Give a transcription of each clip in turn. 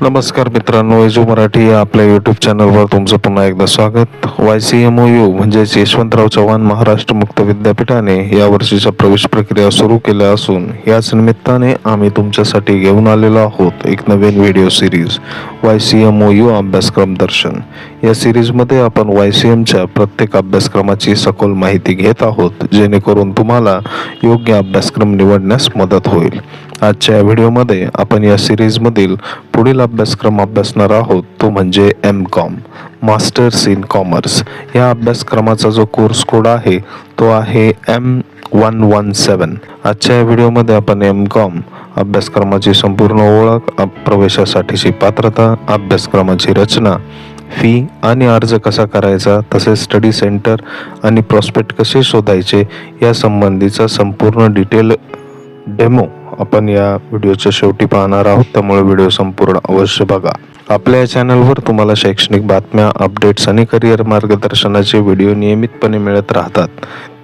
नमस्कार मित्रांनो एजू मराठी या आपल्या यूट्यूब चॅनलवर तुमचं पुन्हा एकदा स्वागत. Y C M O U म्हणजेच यशवंतराव चव्हाण महाराष्ट्र मुक्त विद्यापीठाने या वर्षीच्या प्रवेश प्रक्रिया सुरू केल्या असून याच निमित्ताने आम्ही तुमच्यासाठी घेऊन आलेलो आहोत एक नवीन video series Y C M O U अभ्यासक्रम दर्शन. या सिरीजमध्ये आपण वाय सी एमच्या प्रत्येक अभ्यासक्रमाची सखोल माहिती घेत आहोत जेणेकरून तुम्हाला योग्य अभ्यासक्रम निवडण्यास मदत होईल. आजच्या या व्हिडिओमध्ये आपण या सिरीजमधील पुढील अभ्यासक्रम अभ्यासणार आहोत तो म्हणजे M com masters in commerce या अभ्यासक्रमाचा जो कोर्स कोड आहे तो आहे एम वन वन सेवन आजच्या या व्हिडिओमध्ये आपण एम कॉम अभ्यासक्रमाची संपूर्ण ओळख प्रवेशासाठीची पात्रता अभ्यासक्रमाची रचना फी आणि अर्ज कसा करायचा तसेच स्टडी सेंटर आणि प्रॉस्पेक्ट कसे शोधायचे या संबंधीचा संपूर्ण डिटेल डेमो आपण या व्हिडिओच्या शेवटी पाहणार आहोत. त्यामुळे व्हिडिओ संपूर्ण अवश्य बघा. आपल्या या चॅनलवर तुम्हाला शैक्षणिक बातम्या अपडेट्स आणि करिअर मार्गदर्शनाचे व्हिडिओ नियमितपणे मिळत राहतात.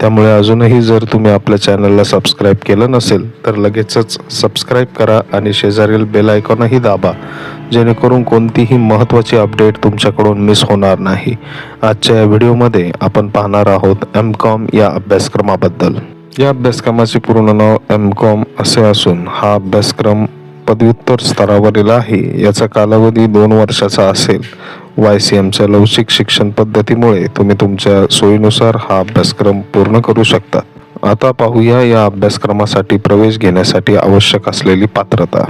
त्यामुळे अजूनही जर तुम्ही आपल्या चॅनलला सबस्क्राईब केलं नसेल तर लगेचच सबस्क्राईब करा आणि शेजारील बेल आयकॉनही दाबा जेणेकरून कोणतीही महत्त्वाची अपडेट तुमच्याकडून मिस होणार नाही. आजच्या या व्हिडिओमध्ये आपण पाहणार आहोत एम कॉम या अभ्यासक्रमाबद्दल. या अभ्यासक्रमाचे पूर्ण नाव एम कॉम असे असून हा अभ्यासक्रम पदव्युत्तर स्तरावरील आहे. याचा कालावधी दोन वर्षाचा असेल. वाय सी एमच्या लवचिक शिक्षण पद्धतीमुळे तुम्ही तुमच्या सोयीनुसार हा अभ्यासक्रम पूर्ण करू शकता. आता पाहूया या अभ्यासक्रमासाठी प्रवेश घेण्यासाठी आवश्यक असलेली पात्रता.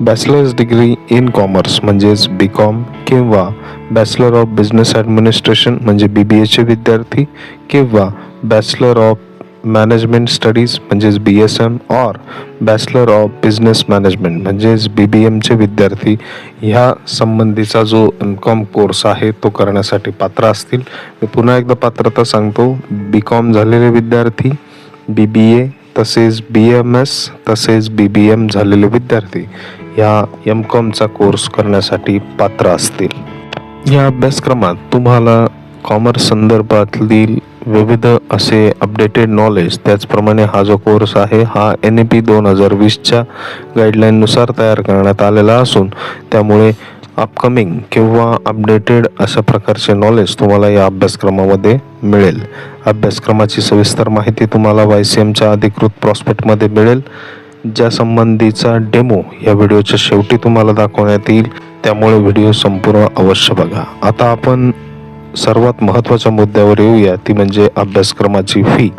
बॅचलर्स डिग्री इन कॉमर्स म्हणजेच बी कॉम किंवा बॅचलर ऑफ बिझनेस ॲडमिनिस्ट्रेशन म्हणजे बी बी एचे विद्यार्थी किंवा बॅचलर ऑफ मॅनेजमेंट स्टडीज म्हणजेच B S M or bachelor of business management म्हणजेच बी बी एमचे विद्यार्थी ह्या संबंधीचा जो एम कॉम कोर्स आहे तो करण्यासाठी पात्र असतील. मी पुन्हा एकदा पात्रता सांगतो. बी कॉम झालेले विद्यार्थी बी बी ए तसेच बी एम एस तसेच बी बी एम झालेले विद्यार्थी या एम कॉमचा कोर्स करण्यासाठी पात्र असतील. या अभ्यासक्रमात तुम्हाला कॉमर्स संदर्भातील विविध असे अपडेटेड नॉलेज त्याचप्रमाणे हा जो कोर्स आहे हा एन ए पी दोन हजार वीसच्या गाईडलाईननुसार तयार करण्यात आलेला असून त्यामुळे अपकमिंग किंवा अपडेटेड अशा प्रकारचे नॉलेज तुम्हाला या अभ्यासक्रमामध्ये मिळेल. अभ्यासक्रमाची सविस्तर माहिती तुम्हाला वाय सी एमच्या अधिकृत प्रॉस्पेक्टमध्ये मिळेल. ज्या संबंधीचा डेमो या व्हिडिओच्या शेवटी तुम्हाला दाखवण्यात येईल. त्यामुळे व्हिडिओ संपूर्ण अवश्य बघा. आता आपण सर्वात महत्त्वाच्या मुद्द्यावर येऊया. ती म्हणजे अभ्यासक्रमाची फी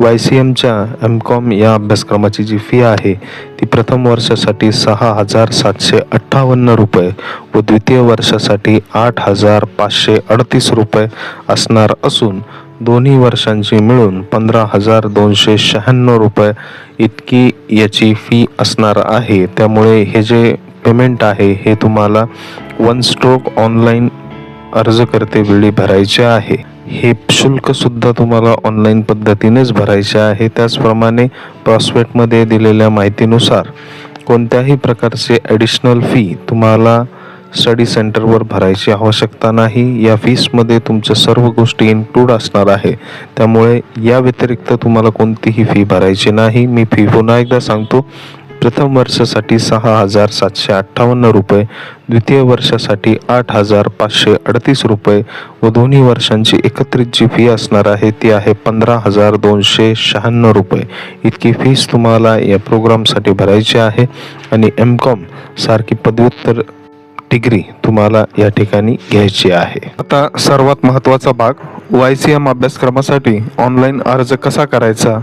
वाय सी एमच्या एम कॉम या अभ्यासक्रमाची जी फी आहे ती प्रथम वर्षासाठी सहा हजार सातशे अठ्ठावन्न रुपये व द्वितीय वर्षासाठी आठ हजार पाचशे अडतीस रुपये असणार असून दोन्ही वर्षांची मिळून पंधरा हजार दोनशे शहाण्णव रुपये इतकी याची फी असणार आहे. त्यामुळे हे जे पेमेंट आहे हे तुम्हाला वन स्ट्रोक ऑनलाईन अर्ज करते वेळी भरायचे आहे. हे शुल्क सुद्धा तुम्हाला ऑनलाईन पद्धतीनेच भरायचे आहे. त्याचप्रमाणे प्रॉस्पेक्टमध्ये दिलेल्या माहितीनुसार कोणत्याही प्रकारचे ॲडिशनल फी तुम्हाला स्टडी सेंटरवर भरायची आवश्यकता नाही. या फीसमध्ये तुमच्या सर्व गोष्टी इन्क्लूड असणार आहे. त्यामुळे या व्यतिरिक्त तुम्हाला कोणतीही फी भरायची नाही. मी फी पुन्हा एकदा सांगतो. प्रथम वर्षासाठी सहा हजार सातशे अठ्ठावन्न रुपये द्वितीय वर्षासाठी आठ हजार पाचशे अडतीस रुपये व दोन्ही वर्षांची एकत्रित जी फी असणार आहे ती आहे पंधरा हजार दोनशे शहाण्णव रुपये. इतकी फीस तुम्हाला या प्रोग्रामसाठी भरायची आहे आणि एम कॉम सारखी पदव्युत्तर डिग्री तुम्हाला या ठिकाणी घ्यायची आहे. आता सर्वात महत्त्वाचा भाग वाय सी एम अभ्यासक्रमासाठी ऑनलाईन अर्ज कसा करायचा?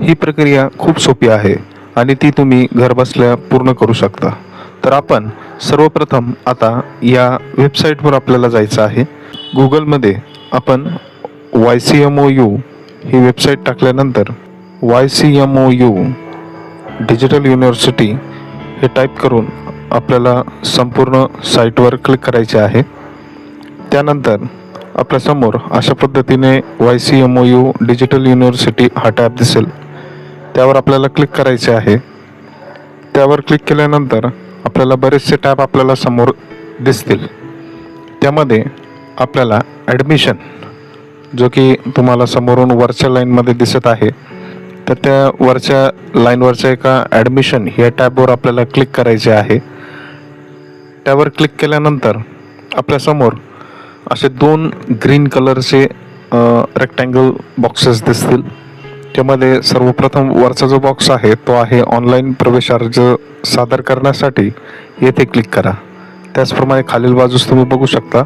ही प्रक्रिया खूप सोपी आहे. आणि ती तुम्ही घरबसल्या पूर्ण करू शकता. तर आपण सर्वप्रथम आता या वेबसाईटवर आपल्याला जायचं आहे. गुगलमध्ये आपण Y C M O U ही वेबसाईट टाकल्यानंतर Y C M O U digital university हे टाईप करून आपल्याला संपूर्ण साईटवर क्लिक करायचे आहे. त्यानंतर आपल्यासमोर अशा पद्धतीने Y C M O U digital university हा टॅब दिसेल. त्यावर आपल्याला क्लिक करायचे आहे. त्यावर क्लिक केल्यानंतर आपल्याला बरेचसे टॅब आपल्याला समोर दिसतील. त्यामध्ये आपल्याला ॲडमिशन जो की तुम्हाला समोरून वरच्या लाईनमध्ये दिसत आहे तर त्या वरच्या लाईनवरच्या एका ॲडमिशन या टॅबवर आपल्याला क्लिक करायचे आहे. त्यावर क्लिक केल्यानंतर आपल्यासमोर असे दोन ग्रीन कलरचे रेक्टँगल बॉक्सेस दिसतील. त्यामध्ये सर्वप्रथम वरचा जो बॉक्स आहे तो आहे ऑनलाईन प्रवेश अर्ज सादर करण्यासाठी. येथे क्लिक करा. त्याचप्रमाणे खालील बाजूस तुम्ही बघू शकता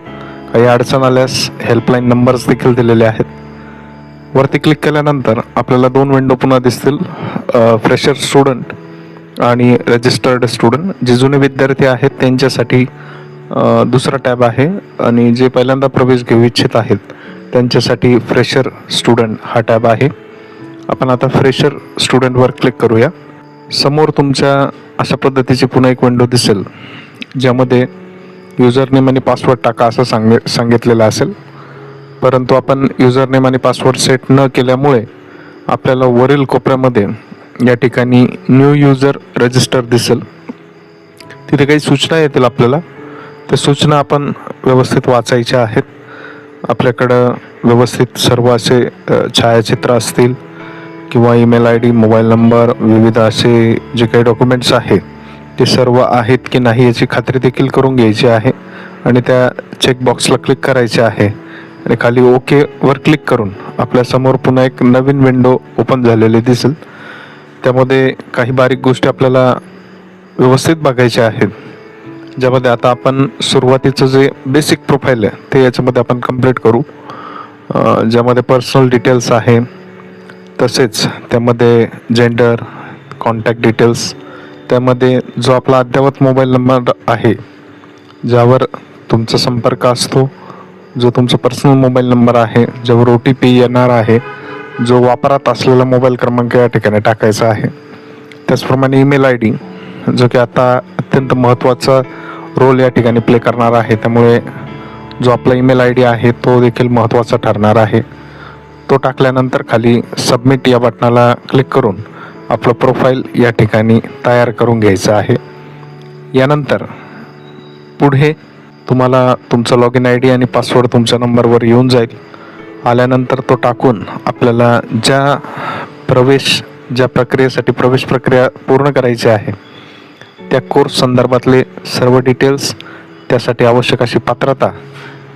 काही अडचण आल्यास हेल्पलाईन नंबर्स देखील दिलेले आहेत. वरती क्लिक केल्यानंतर आपल्याला दोन विंडो पुन्हा दिसतील फ्रेशर स्टुडंट आणि रजिस्टर्ड स्टुडंट जे जुने विद्यार्थी आहेत त्यांच्यासाठी दुसरा टॅब आहे आणि जे पहिल्यांदा प्रवेश घेऊ इच्छित आहेत त्यांच्यासाठी फ्रेशर स्टुडंट हा टॅब आहे. आपण आता फ्रेशर स्टुडंटवर क्लिक करूया. समोर तुमच्या अशा पद्धतीची पुन्हा एक विंडो दिसेल ज्यामध्ये युजर नेम आणि पासवर्ड टाका असं सांग सांगितलेलं असेल. परंतु आपण युजर नेम आणि पासवर्ड सेट न केल्यामुळे आपल्याला वरील कोपऱ्यामध्ये या ठिकाणी न्यू युजर रजिस्टर दिसेल. तिथे काही सूचना येतील आपल्याला. त्या सूचना आपण व्यवस्थित वाचायच्या आहेत. आपल्याकडं व्यवस्थित सर्व असे छायाचित्र असतील. किंवा email I D mobile number विविध असे जे काही डॉक्युमेंट्स आहेत ते सर्व आहेत की नाही याची खात्री देखील करून घ्यायची आहे आणि त्या चेकबॉक्सला क्लिक करायचे आहे. आणि खाली ओकेवर क्लिक करून आपल्यासमोर पुन्हा एक नवीन विंडो ओपन झालेली दिसेल. त्यामध्ये काही बारीक गोष्टी आपल्याला व्यवस्थित बघायच्या आहेत. ज्यामध्ये आता आपण सुरुवातीचं जे बेसिक प्रोफाईल आहे ते याच्यामध्ये आपण कंप्लीट करू. ज्यामध्ये पर्सनल डिटेल्स आहे तसेच त्यामध्ये जेंडर कॉन्टॅक्ट डिटेल्स त्यामध्ये जो आपला अद्ययावत मोबाईल नंबर आहे ज्यावर तुमचा संपर्क असतो जो तुमचा पर्सनल मोबाईल नंबर आहे ज्यावर ओ टी पी येणार आहे जो वापरात असलेला मोबाईल क्रमांक या ठिकाणी टाकायचा आहे. त्याचप्रमाणे ईमेल आय डी जो की आता अत्यंत महत्त्वाचा रोल या ठिकाणी प्ले करणार आहे. त्यामुळे जो आपला ईमेल आय डी आहे तो देखील महत्त्वाचा ठरणार आहे. तो टाकल्यानंतर खाली सबमिट या बटनाला क्लिक करून आपलं प्रोफाईल या ठिकाणी तयार करून घ्यायचं आहे. यानंतर पुढे तुम्हाला तुमचं लॉग इन आय डी आणि पासवर्ड तुमच्या नंबरवर येऊन जाईल. आल्यानंतर तो टाकून आपल्याला ज्या प्रवेश ज्या प्रक्रियेसाठी प्रवेश प्रक्रिया पूर्ण करायची आहे त्या कोर्स संदर्भातले सर्व डिटेल्स त्यासाठी आवश्यक अशी पात्रता